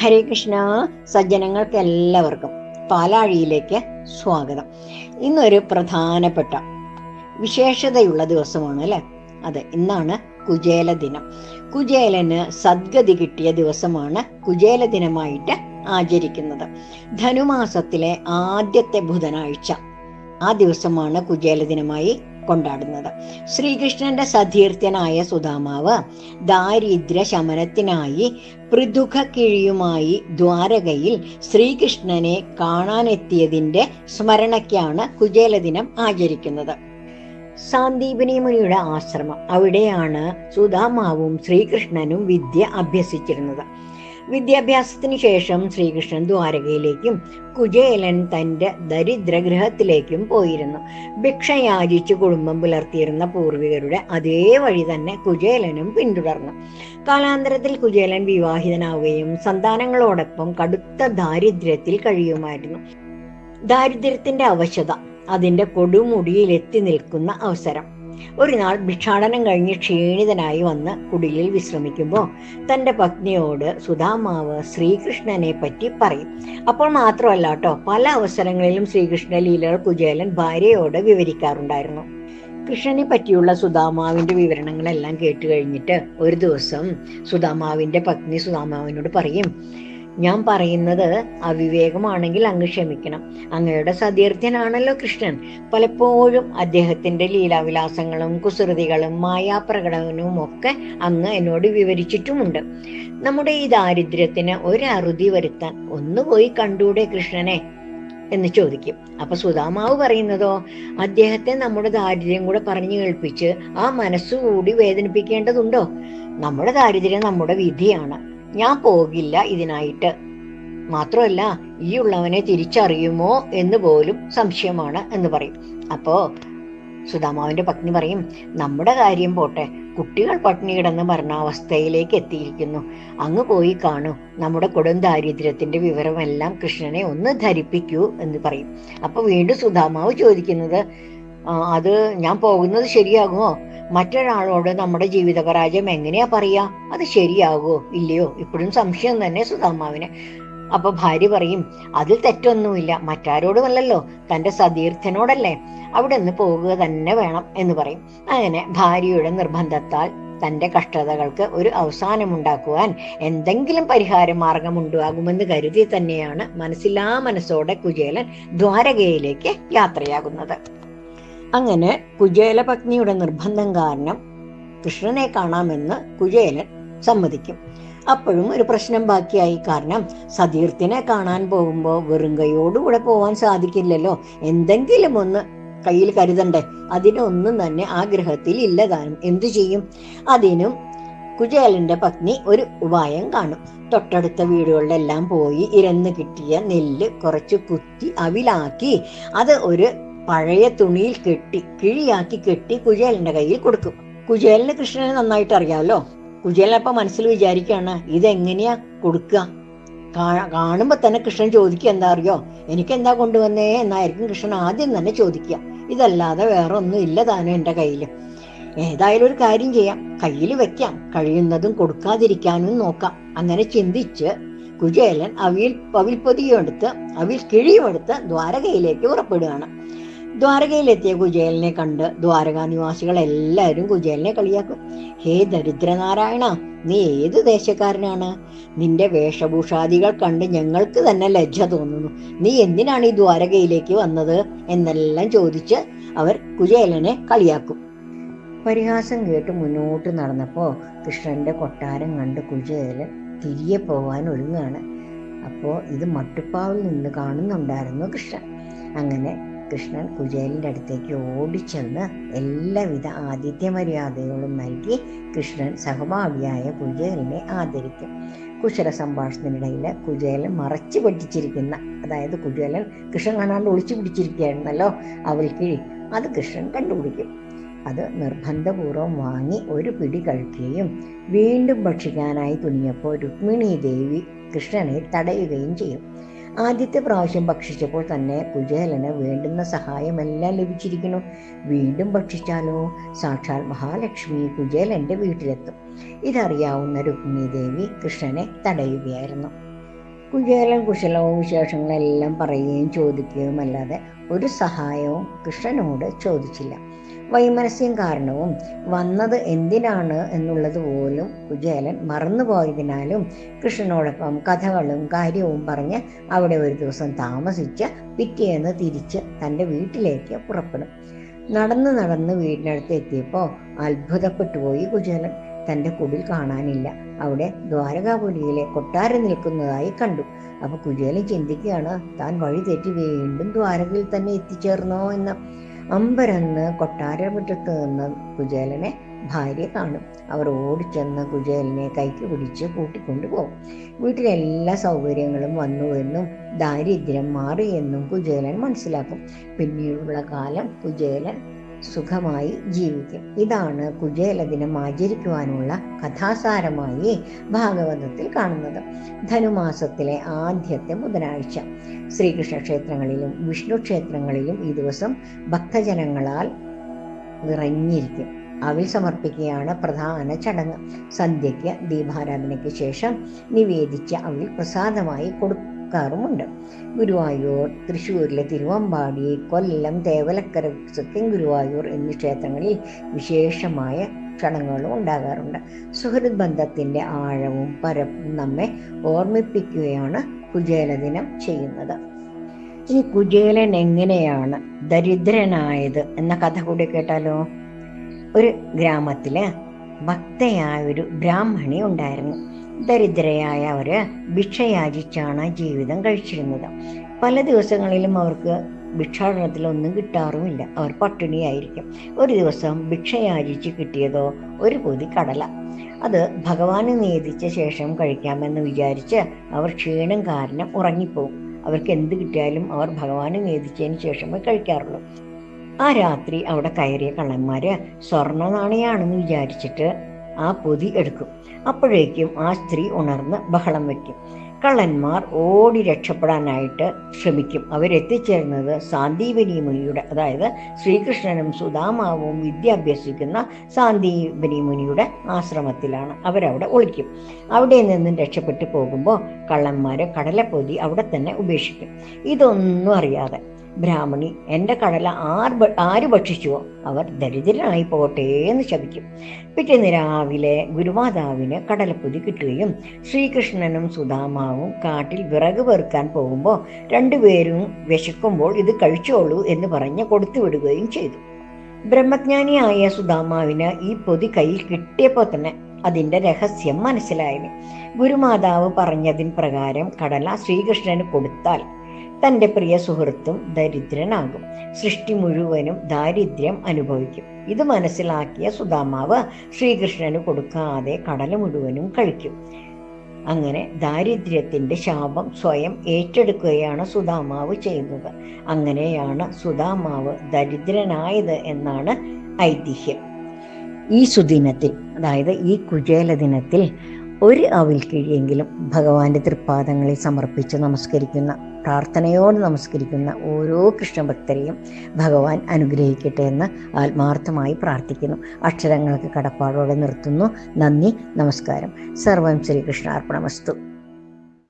ഹരേ കൃഷ്ണ സജ്ജനങ്ങൾക്ക് എല്ലാവർക്കും പാലാഴിയിലേക്ക് സ്വാഗതം. ഇന്നൊരു പ്രധാനപ്പെട്ട വിശേഷതയുള്ള ദിവസമാണ് അല്ലെ? അതെ ഇന്നാണ് കുചേല ദിനം. കുചേലന് സദ്ഗതി കിട്ടിയ ദിവസമാണ് കുചേല ദിനമായിട്ട് ആചരിക്കുന്നത്. ധനുമാസത്തിലെ ആദ്യത്തെ ബുധനാഴ്ച ആ ദിവസമാണ് കുചേല ദിനമായി കൊണ്ടാടുന്നത്. ശ്രീകൃഷ്ണന്റെ സതീർത്ഥ്യനായ സുധാമാവ് ദാരിദ്ര്യ ശമനത്തിനായി പൃഥുഖ കിഴിയുമായി ദ്വാരകയിൽ ശ്രീകൃഷ്ണനെ കാണാനെത്തിയതിന്റെ സ്മരണയ്ക്കാണ് കുചേല ദിനം ആചരിക്കുന്നത്. സാന്ദീപനി മുനിയുടെ ആശ്രമം. അവിടെയാണ് സുധാമാവും ശ്രീകൃഷ്ണനും വിദ്യ അഭ്യസിച്ചിരുന്നത്. വിദ്യാഭ്യാസത്തിന് ശേഷം ശ്രീകൃഷ്ണൻ ദ്വാരകയിലേക്കും കുചേലൻ തന്റെ ദരിദ്രഗൃഹത്തിലേക്കും പോയിരുന്നു. ഭിക്ഷ യാചിച്ച് കുടുംബം പുലർത്തിയിരുന്ന പൂർവികരുടെ അതേ വഴി തന്നെ കുചേലനും പിന്തുടർന്നു. കാലാന്തരത്തിൽ കുചേലൻ വിവാഹിതനാവുകയും സന്താനങ്ങളോടൊപ്പം കടുത്ത ദാരിദ്ര്യത്തിൽ കഴിയുമായിരുന്നു. ദാരിദ്ര്യത്തിന്റെ അവശത അതിന്റെ കൊടുമുടിയിൽ എത്തി നിൽക്കുന്ന അവസരം. ഒരു നാൾ ഭിക്ഷാടനം കഴിഞ്ഞ് ക്ഷീണിതനായി വന്ന് കുടിലിൽ വിശ്രമിക്കുമ്പോൾ തന്റെ പത്നിയോട് സുധാമാവ് ശ്രീകൃഷ്ണനെ പറ്റി പറയും. അപ്പോൾ മാത്രമല്ല കേട്ടോ പല അവസരങ്ങളിലും ശ്രീകൃഷ്ണ ലീലകൾ കുചേലൻ ഭാര്യയോട് വിവരിക്കാറുണ്ടായിരുന്നു. കൃഷ്ണനെ പറ്റിയുള്ള സുധാമാവിന്റെ വിവരണങ്ങളെല്ലാം കേട്ട് കഴിഞ്ഞിട്ട് ഒരു ദിവസം സുധാമാവിന്റെ പത്നി സുധാമാവിനോട് പറയും ഞാൻ പറയുന്നത് അവിവേകമാണെങ്കിൽ അങ്ങ് ക്ഷമിക്കണം. അങ്ങയുടെ സതീർത്ഥ്യനാണല്ലോ കൃഷ്ണൻ. പലപ്പോഴും അദ്ദേഹത്തിന്റെ ലീലാവിലാസങ്ങളും കുസൃതികളും മായാപ്രകടനവും ഒക്കെ അങ്ങ് എന്നോട് വിവരിച്ചിട്ടുമുണ്ട്. നമ്മുടെ ഈ ദാരിദ്ര്യത്തിന് ഒരു അറുതി വരുത്താൻ ഒന്ന് പോയി കണ്ടൂടെ കൃഷ്ണനെ? എന്ന് ചോദിക്കും. അപ്പൊ സുധാമാവ് പറയുന്നതോ? അദ്ദേഹത്തെ നമ്മുടെ ദാരിദ്ര്യം കൂടെ പറഞ്ഞു കേൾപ്പിച്ച് ആ മനസ്സുകൂടി വേദനിപ്പിക്കേണ്ടതുണ്ടോ? നമ്മുടെ ദാരിദ്ര്യം നമ്മുടെ വിധിയാണ്. ഞാൻ പോകില്ല ഇതിനായിട്ട്. മാത്രമല്ല ഈ ഉള്ളവനെ തിരിച്ചറിയുമോ എന്ന് പോലും സംശയമാണ് എന്ന് പറയും. അപ്പോ സുധാമാവിന്റെ പത്നി പറയും നമ്മുടെ കാര്യം പോട്ടെ. കുട്ടികൾ പട്ടിണി കിടന്ന് മരണാവസ്ഥയിലേക്ക് എത്തിയിരിക്കുന്നു. അങ്ങ് പോയി കാണൂ. നമ്മുടെ കൊടും ദാരിദ്ര്യത്തിന്റെ വിവരമെല്ലാം കൃഷ്ണനെ ഒന്ന് ധരിപ്പിക്കൂ എന്ന് പറയും. അപ്പൊ വീണ്ടും സുധാമാവ് ചോദിക്കുന്നത് അത് ഞാൻ പോകുന്നത് ശരിയാകുമോ? മറ്റൊരാളോട് നമ്മുടെ ജീവിത പരാജയം എങ്ങനെയാ പറയാ? അത് ശരിയാകുമോ? ഇല്ലയോ? ഇപ്പോഴും സംശയം തന്നെ സുധാമാവിന്. അപ്പൊ ഭാര്യ പറയും അതിൽ തെറ്റൊന്നുമില്ല. മറ്റാരോടുമല്ലല്ലോ തന്റെ സതീർത്ഥനോടല്ലേ. അവിടെ നിന്ന് പോകുക തന്നെ വേണം എന്ന് പറയും. അങ്ങനെ ഭാര്യയുടെ നിർബന്ധത്താൽ തന്റെ കഷ്ടതകൾക്ക് ഒരു അവസാനമുണ്ടാക്കുവാൻ എന്തെങ്കിലും പരിഹാര മാർഗം ഉണ്ടാകുമെന്ന് കരുതി തന്നെയാണ് മനസ്സിലാ മനസ്സോടെ കുചേലൻ ദ്വാരകയിലേക്ക് യാത്രയാകുന്നത്. അങ്ങനെ കുചേല പത്നിയുടെ നിർബന്ധം കാരണം കൃഷ്ണനെ കാണാമെന്ന് കുചേലൻ സമ്മതിക്കും. അപ്പോഴും ഒരു പ്രശ്നം ബാക്കിയായി. കാരണം സതീർത്ഥിനെ കാണാൻ പോകുമ്പോൾ വെറും കൈയോടുകൂടെ പോകാൻ സാധിക്കില്ലല്ലോ. എന്തെങ്കിലും ഒന്ന് കയ്യിൽ കരുതണ്ടേ. അതിനൊന്നും തന്നെ ആ ഗ്രഹത്തിൽ ഇല്ലതാനും എന്തു ചെയ്യും? അതിനും കുചേലന്റെ പത്നി ഒരു ഉപായം കാണും. തൊട്ടടുത്ത വീടുകളിലെല്ലാം പോയി ഇരന്ന് കിട്ടിയ നെല്ല് കുറച്ച് കുത്തി അവിലാക്കി. അത് ഒരു പഴയ തുണിയിൽ കെട്ടി കിഴിയാക്കി കെട്ടി കുചേലിന്റെ കയ്യിൽ കൊടുക്കും. കുചേലിന് കൃഷ്ണനെ നന്നായിട്ട് അറിയാമല്ലോ കുചേലൻ മനസ്സിൽ വിചാരിക്കുകയാണ് ഇതെങ്ങനെയാ കൊടുക്കുക കാണുമ്പോ തന്നെ കൃഷ്ണൻ ചോദിക്കുക എന്താ അറിയോ? എനിക്ക് എന്താ കൊണ്ടുവന്നേ? എന്നായിരിക്കും കൃഷ്ണൻ ആദ്യം തന്നെ ചോദിക്കുക. ഇതല്ലാതെ വേറെ ഒന്നും ഇല്ല താനും എന്റെ കയ്യിൽ ഏതായാലും ഒരു കാര്യം ചെയ്യാം. കയ്യിൽ വെക്കാം. കഴിയുന്നതും കൊടുക്കാതിരിക്കാനും നോക്കാം. അങ്ങനെ ചിന്തിച്ച് കുചേലൻ അവിൽ അവിൽ പൊതിയെടുത്ത് അവിൽ കിഴിയുമെടുത്ത് ദ്വാരകയിലേക്ക് പുറപ്പെടുകയാണ്. ദ്വാരകയിലെത്തിയ കുചേലിനെ കണ്ട് ദ്വാരകാ നിവാസികൾ എല്ലാവരും കുചേലനെ കളിയാക്കും. ഹേ ദരിദ്രനാരായണ നീ ഏത് ദേശക്കാരനാണ്? നിന്റെ വേഷഭൂഷാദികൾ കണ്ട് ഞങ്ങൾക്ക് തന്നെ ലജ്ജ തോന്നുന്നു. നീ എന്തിനാണ് ഈ ദ്വാരകയിലേക്ക് വന്നത്? എന്നെല്ലാം ചോദിച്ച് അവർ കുചേലനെ കളിയാക്കും. പരിഹാസം കേട്ട് മുന്നോട്ട് നടന്നപ്പോ കൃഷ്ണന്റെ കൊട്ടാരം കണ്ട് കുചേലൻ തിരികെ പോവാൻ ഒരുങ്ങാണ് അപ്പോ ഇത് മട്ടുപ്പാവിൽ നിന്ന് കാണുന്നുണ്ടായിരുന്നു കൃഷ്ണൻ. അങ്ങനെ കൃഷ്ണൻ കുചേലിന്റെ അടുത്തേക്ക് ഓടിച്ചെന്ന് എല്ലാവിധ ആതിഥ്യ മര്യാദകളും നൽകി കൃഷ്ണൻ സഹഭാവിയായ കുചേലിനെ ആദരിക്കും. കുശല സംഭാഷണത്തിനിടയിൽ കുചേലൻ മറച്ചു പഠിച്ചിരിക്കുന്ന അതായത് കുചേലൻ കൃഷ്ണൻ കാണാണ്ട് ഒളിച്ചു പിടിച്ചിരിക്കുകയായിരുന്നല്ലോ അവൾക്ക് അത് കൃഷ്ണൻ കണ്ടുപിടിക്കും. അത് നിർബന്ധപൂർവം വാങ്ങി ഒരു പിടി കഴിക്കുകയും വീണ്ടും ഭക്ഷിക്കാനായി തുനിയപ്പോൾ രുക്മിണി ദേവി കൃഷ്ണനെ തടയുകയും ചെയ്യും. ആദ്യത്തെ പ്രാവശ്യം ഭക്ഷിച്ചപ്പോൾ തന്നെ കുചേലന് വേണ്ടുന്ന സഹായമെല്ലാം ലഭിച്ചിരിക്കുന്നു. വീണ്ടും ഭക്ഷിച്ചാലോ? സാക്ഷാൽ മഹാലക്ഷ്മി കുചേലന്റെ വീട്ടിലെത്തും. ഇതറിയാവുന്ന രുക്മിണി ദേവി കൃഷ്ണനെ തടയുകയായിരുന്നു. കുചേലൻ കുശലവും വിശേഷങ്ങളെല്ലാം പറയുകയും ചോദിക്കുകയും അല്ലാതെ ഒരു സഹായവും കൃഷ്ണനോട് ചോദിച്ചില്ല. വൈമനസ്യം കാരണവും വന്നത് എന്തിനാണ് എന്നുള്ളത് പോലും കുചേലൻ മറന്നുപോയതിനാലും കൃഷ്ണനോടൊപ്പം കഥകളും കാര്യവും പറഞ്ഞ് അവിടെ ഒരു ദിവസം താമസിച്ച് പിറ്റേന്ന് തിരിച്ച് തന്റെ വീട്ടിലേക്ക് പുറപ്പെടും. നടന്ന് നടന്ന് വീടിനടുത്ത് എത്തിയപ്പോൾ അത്ഭുതപ്പെട്ടു പോയി കുചേലൻ. തന്റെ കുടിൽ കാണാനില്ല. അവിടെ ദ്വാരകാപുരിയിലെ കൊട്ടാരം നിൽക്കുന്നതായി കണ്ടു. അപ്പോൾ കുചേലൻ ചിന്തിക്കുകയാണ് താൻ വഴി തെറ്റി വീണ്ടും ദ്വാരകയിൽ തന്നെ എത്തിച്ചേർന്നോ എന്ന്. അമ്പരന്ന് കൊട്ടാരമുറ്റത്ത് നിന്ന് കുചേലനെ ഭാര്യ കാണും. അവർ ഓടിച്ചെന്ന് കുചേലനെ കൈക്ക് പിടിച്ച് കൂട്ടിക്കൊണ്ടുപോകും. വീട്ടിലെ എല്ലാ സൗകര്യങ്ങളും വന്നു എന്നും ദാരിദ്ര്യം മാറിയെന്നും കുചേലൻ മനസ്സിലാക്കും. പിന്നീടുള്ള കാലം കുചേലൻ സുഖമായി ജീവിക്കും. ഇതാണ് കുചേല ദിനം ആചരിക്കുവാനുള്ള കഥാസാരമായി ഭാഗവതത്തിൽ കാണുന്നത്. ധനുമാസത്തിലെ ആദ്യത്തെ ബുധനാഴ്ച. ശ്രീകൃഷ്ണ ക്ഷേത്രങ്ങളിലും വിഷ്ണു ക്ഷേത്രങ്ങളിലും ഈ ദിവസം ഭക്തജനങ്ങളാൽ നിറഞ്ഞിരിക്കും. അവിൽ സമർപ്പിക്കുകയാണ് പ്രധാന ചടങ്ങ്. സന്ധ്യയ്ക്ക് ദീപാരാധനയ്ക്ക് ശേഷം നിവേദിച്ച അവിൽ പ്രസാദമായി കൊടുക്കാറുമുണ്ട് ഗുരുവായൂർ തൃശ്ശൂരിലെ തിരുവമ്പാടി കൊല്ലം തേവലക്കര സത്യം ഗുരുവായൂർ എന്നീ ക്ഷേത്രങ്ങളിൽ വിശേഷമായ ക്ഷണങ്ങളും ഉണ്ടാകാറുണ്ട്. സുഹൃത് ബന്ധത്തിന്റെ ആഴവും പരപ്പും നമ്മെ ഓർമ്മിപ്പിക്കുകയാണ് കുചേല ദിനം ചെയ്യുന്നത്. ഈ കുചേലൻ എങ്ങനെയാണ് ദരിദ്രനായത് എന്ന കഥ കൂടി കേട്ടാലോ? ഒരു ഗ്രാമത്തിൽ ഭക്തയായ ഒരു ബ്രാഹ്മണി ഉണ്ടായിരുന്നു. ദരിദ്രയായ അവർ ഭിക്ഷയാചിച്ചാണ് ജീവിതം കഴിച്ചിരുന്നത്. പല ദിവസങ്ങളിലും അവർക്ക് ഭിക്ഷാടനത്തിൽ ഒന്നും കിട്ടാറുമില്ല. അവർ പട്ടിണിയായിരിക്കും. ഒരു ദിവസം ഭിക്ഷയാചിച്ച് കിട്ടിയതോ ഒരു പൊതി കടല. അത് ഭഗവാന് നിയതിച്ച ശേഷം കഴിക്കാമെന്ന് വിചാരിച്ച് അവർ ക്ഷീണം കാരണം ഉറങ്ങിപ്പോവും അവർക്ക് എന്ത് കിട്ടിയാലും അവർ ഭഗവാന് നിയതിച്ചതിന് ശേഷമേ കഴിക്കാറുള്ളൂ. ആ രാത്രി അവിടെ കയറിയ കള്ളന്മാർ സ്വർണ നാണയാണെന്ന് വിചാരിച്ചിട്ട് ആ പൊതി എടുക്കും. അപ്പോഴേക്കും ആ സ്ത്രീ ഉണർന്ന് ബഹളം വയ്ക്കും കള്ളന്മാർ ഓടി രക്ഷപ്പെടാനായിട്ട് ശ്രമിക്കും. അവരെത്തിച്ചേർന്നത് സാന്ദീപനി മുനിയുടെ അതായത് ശ്രീകൃഷ്ണനും സുധാമാവും വിദ്യ അഭ്യസിക്കുന്ന സാന്ദീപനി മുനിയുടെ ആശ്രമത്തിലാണ്. അവരവിടെ ഒളിക്കും. അവിടെ നിന്നും രക്ഷപ്പെട്ടു പോകുമ്പോൾ കള്ളന്മാർ കടലപ്പൊതി അവിടെ തന്നെ ഉപേക്ഷിക്കും. ഇതൊന്നും അറിയാതെ ബ്രാഹ്മണി എന്റെ കടല ആർ ആര് ഭക്ഷിച്ചുവോ? അവർ ദരിദ്രനായി പോകട്ടെ എന്ന് ശപിക്കും. പിറ്റേന്ന് രാവിലെ ഗുരുമാതാവിന് കടലപ്പൊതി കിട്ടുകയും ശ്രീകൃഷ്ണനും സുധാമാവും കാട്ടിൽ വിറക് പെറുക്കാൻ പോകുമ്പോൾ രണ്ടുപേരും വിശക്കുമ്പോൾ ഇത് കഴിച്ചോളൂ എന്ന് പറഞ്ഞ് കൊടുത്തു വിടുകയും ചെയ്തു. ബ്രഹ്മജ്ഞാനിയായ സുധാമാവിന് ഈ പൊതി കയ്യിൽ കിട്ടിയപ്പോൾ തന്നെ അതിന്റെ രഹസ്യം മനസ്സിലായി. ഗുരുമാതാവ് പറഞ്ഞതിൻ പ്രകാരം കടല ശ്രീകൃഷ്ണന് കൊടുത്താൽ തന്റെ പ്രിയ സുഹൃത്തും ദരിദ്രനാകും. സൃഷ്ടി മുഴുവനും ദാരിദ്ര്യം അനുഭവിക്കും. ഇത് മനസ്സിലാക്കിയ സുധാമാവ് ശ്രീകൃഷ്ണന് കൊടുക്കാതെ കടല മുഴുവനും കഴിക്കും. അങ്ങനെ ദാരിദ്ര്യത്തിന്റെ ശാപം സ്വയം ഏറ്റെടുക്കുകയാണ് സുധാമാവ് ചെയ്യുന്നത്. അങ്ങനെയാണ് സുധാമാവ് ദരിദ്രനായത് എന്നാണ് ഐതിഹ്യം. ഈ സുദിനത്തിൽ അതായത് ഈ കുചേല ദിനത്തിൽ ഒരു അവിൽ കിഴിയെങ്കിലും ഭഗവാന്റെ തൃപ്പാദങ്ങളിൽ സമർപ്പിച്ച് നമസ്കരിക്കുന്ന പ്രാർത്ഥനയോട് നമസ്കരിക്കുന്ന ഓരോ കൃഷ്ണഭക്തരെയും ഭഗവാൻ അനുഗ്രഹിക്കട്ടെ എന്ന് ആത്മാർത്ഥമായി പ്രാർത്ഥിക്കുന്നു. അക്ഷരങ്ങൾക്ക് കടപ്പാടോടെ നിർത്തുന്നു. നന്ദി നമസ്കാരം. സർവം ശ്രീകൃഷ്ണ അർപ്പണമസ്തു